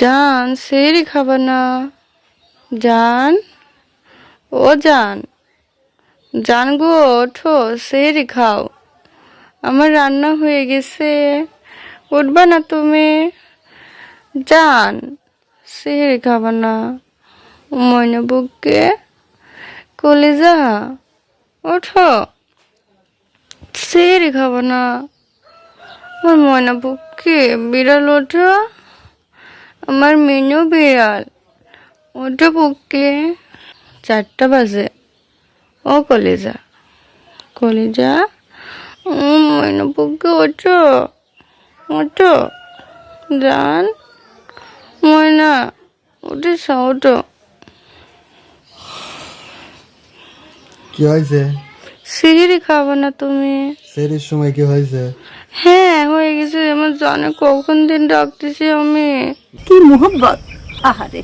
জান, সেরি খাবার না। জান? ও জান। জান গো, ওঠো, সেরি খাও। আমার রান্না হয়ে গেছে। উঠবা না তুমি। জান, সেরি খাবার না। ময়না বুককে কলিজা। ওঠো। সেরি খাবার না। আমার ময়না বুককে বিড়াল, ওঠো। আমার মেনু বিড়াল। ওঠো বুককে চারটা বাজে। ও কলিজা। কলিজা? ও ময়না বুককে ওঠো। ওঠো। জান ময়না উঠে ওঠো। কি হয়েছে? সিঁড়ি খাব না তুমি। সেরির সময় কি হয়েছে? হ্যাঁ হয়ে গেছে। জানে কখন দিন ডাকতেছি আমি। কি মোহব্বত? আহারে।